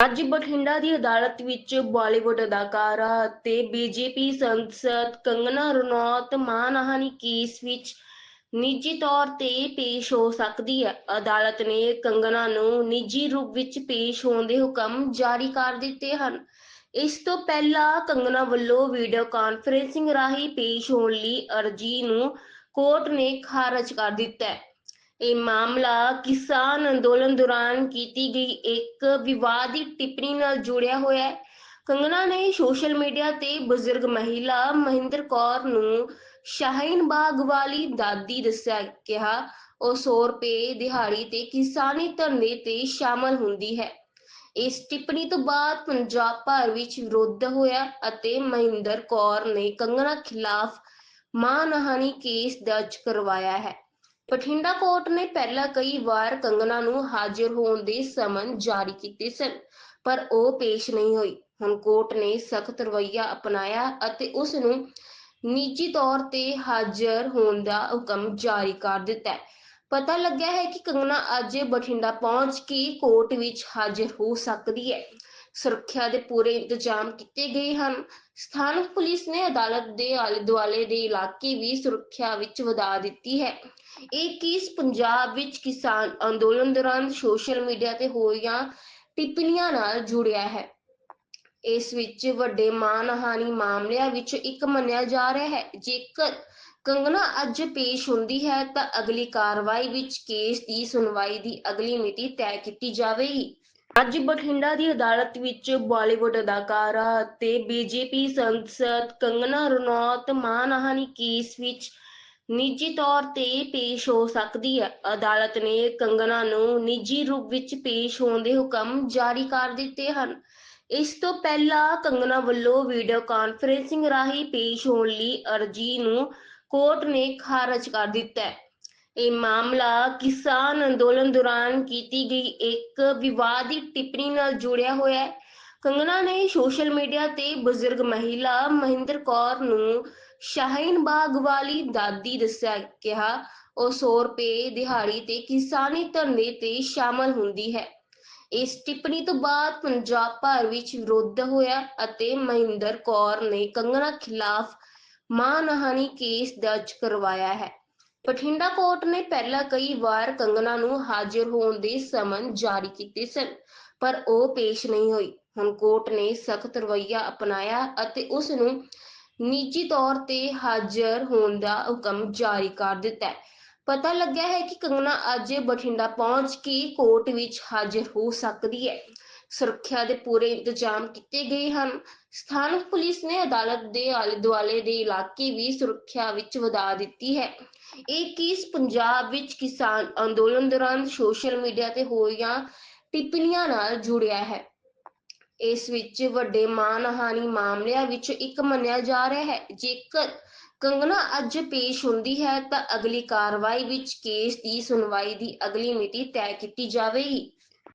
ਅੱਜ ਬਠਿੰਡਾ ਦੀ ਅਦਾਲਤ ਵਿੱਚ ਬਾਲੀਵੁੱਡ ਅਦਾਕਾਰਾ ਅਤੇ ਬੀਜੇਪੀ ਸੰਸਦ ਕੰਗਨਾ ਰਣੌਤ ਮਾਨਹਾਨੀ ਕੇਸ ਵਿੱਚ ਨਿੱਜੀ ਤੌਰ ਤੇ ਪੇਸ਼ ਹੋ ਸਕਦੀ ਹੈ। ਅਦਾਲਤ ਨੇ ਕੰਗਨਾ ਨੂੰ ਨਿੱਜੀ ਰੂਪ ਵਿੱਚ ਪੇਸ਼ ਹੋਣ ਦੇ ਹੁਕਮ ਜਾਰੀ ਕਰ ਦਿੱਤੇ ਹਨ। ਇਸ ਤੋਂ ਪਹਿਲਾਂ ਕੰਗਨਾ ਵੱਲੋਂ ਵੀਡੀਓ ਕਾਨਫਰੰਸਿੰਗ ਰਾਹੀਂ ਪੇਸ਼ ਹੋਣ ਲਈ ਅਰਜ਼ੀ ਨੂੰ ਕੋਰਟ ਨੇ ਖਾਰਜ ਕਰ ਦਿੱਤਾ ਹੈ। ਇਹ ਮਾਮਲਾ ਕਿਸਾਨ ਅੰਦੋਲਨ ਦੌਰਾਨ ਕੀਤੀ ਗਈ ਇੱਕ ਵਿਵਾਦਿਤ ਟਿੱਪਣੀ ਨਾਲ ਜੁੜਿਆ ਹੋਇਆ ਹੈ। ਕੰਗਨਾ ਨੇ ਸੋਸ਼ਲ ਮੀਡੀਆ ਤੇ ਬਜ਼ੁਰਗ ਮਹਿਲਾ ਮਹਿੰਦਰ ਕੌਰ ਨੂੰ ਸ਼ਾਹੀਨ ਬਾਗ ਵਾਲੀ ਦਾਦੀ ਦੱਸਿਆ ਕਿਹਾ, ਉਹ 100 ਰੁਪਏ ਦਿਹਾੜੀ ਤੇ ਕਿਸਾਨੀ ਧਰਨੇ ਤੇ ਸ਼ਾਮਲ ਹੁੰਦੀ ਹੈ। ਇਸ ਟਿੱਪਣੀ ਤੋਂ ਬਾਅਦ ਪੰਜਾਬ ਭਰ ਵਿੱਚ ਵਿਰੋਧ ਹੋਇਆ ਅਤੇ ਮਹਿੰਦਰ ਕੌਰ ਨੇ ਕੰਗਨਾ ਖਿਲਾਫ ਮਾਨਹਾਨੀ ਕੇਸ ਦਰਜ ਕਰਵਾਇਆ ਹੈ। ਬਠਿੰਡਾ ਕੋਰਟ ਨੇ ਪਹਿਲਾਂ ਕਈ ਵਾਰ ਕੰਗਨਾ ਨੂੰ ਹਾਜ਼ਰ ਹੋਣ ਦੇ ਸਮਨ ਜਾਰੀ ਕੀਤੇ ਸਨ, ਪਰ ਉਹ ਪੇਸ਼ ਨਹੀਂ ਹੋਈ। ਹੁਣ ਕੋਰਟ ਨੇ ਸਖਤ ਰਵੱਈਆ ਅਪਣਾਇਆ ਅਤੇ ਉਸ ਨੂੰ ਨਿੱਜੀ ਤੌਰ ਤੇ ਹਾਜ਼ਰ ਹੋਣ ਦਾ ਹੁਕਮ ਜਾਰੀ ਕਰ ਦਿੱਤਾ ਹੈ। ਪਤਾ ਲੱਗਿਆ ਹੈ ਕਿ ਕੰਗਨਾ ਅੱਜ ਬਠਿੰਡਾ ਪਹੁੰਚ ਕੇ ਕੋਰਟ ਵਿੱਚ ਹਾਜ਼ਰ ਹੋ ਸਕਦੀ ਹੈ। ਸੁਰੱਖਿਆ ਦੇ ਪੂਰੇ ਇੰਤਜ਼ਾਮ ਕੀਤੇ ਗਏ ਹਨ। ਸਥਾਨਕ ਪੁਲਿਸ ਨੇ ਅਦਾਲਤ ਦੇ ਆਲੇ ਦੁਆਲੇ ਦੇ ਇਲਾਕੇ ਵੀ ਸੁਰੱਖਿਆ ਵਿੱਚ ਵਧਾ ਦਿੱਤੀ ਹੈ। ਇਹ ਕੇਸ ਪੰਜਾਬ ਵਿੱਚ ਕਿਸਾਨ ਅੰਦੋਲਨ ਦੌਰਾਨ ਸੋਸ਼ਲ ਮੀਡੀਆ ਤੇ ਹੋਈਆਂ ਟਿੱਪਣੀਆਂ ਨਾਲ ਜੁੜਿਆ ਹੈ। ਇਸ ਵਿੱਚ ਵੱਡੇ ਮਾਨਹਾਨੀ ਮਾਮਲਿਆਂ ਵਿੱਚ ਇੱਕ ਮੰਨਿਆ ਜਾ ਰਿਹਾ ਹੈ। ਜੇਕਰ ਕੰਗਨਾ ਅੱਜ ਪੇਸ਼ ਹੁੰਦੀ ਹੈ ਤਾਂ ਅਗਲੀ ਕਾਰਵਾਈ ਵਿੱਚ ਕੇਸ ਦੀ ਸੁਣਵਾਈ ਦੀ ਅਗਲੀ ਮਿਤੀ ਤੈਅ ਕੀਤੀ ਜਾਵੇਗੀ। ਅੱਜ ਬਠਿੰਡਾ ਦੀ ਅਦਾਲਤ ਵਿੱਚ ਬਾਲੀਵੁੱਡ ਅਦਾਕਾਰਾ ਅਤੇ ਬੀਜੇਪੀ ਸੰਸਦ ਕੰਗਨਾ ਰਣੌਤ ਮਾਨਹਾਨੀ ਕੇਸ ਵਿੱਚ ਨਿੱਜੀ ਤੌਰ ਤੇ ਪੇਸ਼ ਹੋ ਸਕਦੀ ਹੈ। ਅਦਾਲਤ ਨੇ ਕੰਗਨਾ ਨੂੰ ਨਿੱਜੀ ਰੂਪ ਵਿੱਚ ਪੇਸ਼ ਹੋਣ ਦੇ ਹੁਕਮ ਜਾਰੀ ਕਰ ਦਿੱਤੇ ਹਨ। ਇਸ ਤੋਂ ਪਹਿਲਾਂ ਕੰਗਨਾ ਵੱਲੋਂ ਵੀਡੀਓ ਕਾਨਫਰੰਸਿੰਗ ਰਾਹੀਂ ਪੇਸ਼ ਹੋਣ ਲਈ ਅਰਜ਼ੀ ਨੂੰ ਕੋਰਟ ਨੇ ਖਾਰਜ ਕਰ ਦਿੱਤਾ ਹੈ। ਇਹ ਮਾਮਲਾ ਕਿਸਾਨ ਅੰਦੋਲਨ ਦੌਰਾਨ ਕੀਤੀ ਗਈ ਇੱਕ ਵਿਵਾਦਿਤ ਟਿੱਪਣੀ ਨਾਲ ਜੁੜਿਆ ਹੋਇਆ ਹੈ। ਕੰਗਣਾ ਨੇ ਸੋਸ਼ਲ ਮੀਡੀਆ ਤੇ ਬਜ਼ੁਰਗ ਮਹਿਲਾ ਮਹਿੰਦਰ ਕੌਰ ਨੂੰ ਸ਼ਾਹੀਨ ਬਾਗ ਵਾਲੀ ਦਾਦੀ ਦੱਸਿਆ ਕਿਹਾ, ਉਹ 100 ਰੁਪਏ ਦਿਹਾੜੀ ਤੇ ਕਿਸਾਨੀ ਧਰਨੇ ਤੇ ਸ਼ਾਮਲ ਹੁੰਦੀ ਹੈ। ਇਸ ਟਿੱਪਣੀ ਤੋਂ ਬਾਅਦ ਪੰਜਾਬ ਭਰ ਵਿੱਚ ਵਿਰੋਧ ਹੋਇਆ ਅਤੇ ਮਹਿੰਦਰ ਕੌਰ ਨੇ ਕੰਗਣਾ ਖਿਲਾਫ ਮਾਨਹਾਨੀ ਕੇਸ ਦਰਜ ਕਰਵਾਇਆ ਹੈ। ਬਠਿੰਡਾ ਕੋਰਟ ਨੇ ਪਹਿਲਾਂ ਕਈ ਵਾਰ ਕੰਗਨਾ ਨੂੰ ਹਾਜ਼ਰ ਹੋਣ ਦੇ ਸਮਨ ਜਾਰੀ ਕੀਤੇ ਸਨ, ਪਰ ਉਹ ਪੇਸ਼ ਨਹੀਂ ਹੋਈ। ਹੁਣ ਕੋਰਟ ਨੇ ਸਖਤ ਰਵੱਈਆ ਅਪਣਾਇਆ ਅਤੇ ਉਸ ਨੂੰ ਨਿੱਜੀ ਤੌਰ ਤੇ ਹਾਜ਼ਰ ਹੋਣ ਦਾ ਹੁਕਮ ਜਾਰੀ ਕਰ ਦਿੱਤਾ ਹੈ। ਪਤਾ ਲੱਗਿਆ ਹੈ ਕਿ ਕੰਗਨਾ ਅੱਜ ਬਠਿੰਡਾ ਪਹੁੰਚ ਕੇ ਕੋਰਟ ਵਿੱਚ ਹਾਜ਼ਰ ਹੋ ਸਕਦੀ ਹੈ। ਸੁਰੱਖਿਆ ਦੇ ਪੂਰੇ ਇੰਤਜ਼ਾਮ ਕੀਤੇ ਗਏ ਹਨ। ਸਥਾਨਕ ਪੁਲਿਸ ਨੇ ਅਦਾਲਤ ਦੇ ਆਲੇ ਦੁਆਲੇ ਦੇ ਇਲਾਕੇ ਵੀ ਸੁਰੱਖਿਆ ਵਿੱਚ ਵਧਾ ਦਿੱਤੀ ਹੈ। ਇਹ ਕੇਸ ਪੰਜਾਬ ਵਿੱਚ ਕਿਸਾਨ ਅੰਦੋਲਨ ਦੌਰਾਨ ਸੋਸ਼ਲ ਮੀਡੀਆ ਤੇ ਹੋਈਆਂ ਟਿੱਪਣੀਆਂ ਨਾਲ ਜੁੜਿਆ ਹੈ। ਇਸ ਵਿੱਚ ਵੱਡੇ ਮਾਨਹਾਨੀ ਮਾਮਲਿਆਂ ਵਿੱਚ ਇੱਕ ਮੰਨਿਆ ਜਾ ਰਿਹਾ ਹੈ। ਜੇਕਰ ਕੰਗਨਾ ਅੱਜ ਪੇਸ਼ ਹੁੰਦੀ ਹੈ ਤਾਂ ਅਗਲੀ ਕਾਰਵਾਈ ਵਿੱਚ ਕੇਸ ਦੀ ਸੁਣਵਾਈ ਦੀ ਅਗਲੀ ਮਿਤੀ ਤੈਅ ਕੀਤੀ ਜਾਵੇਗੀ।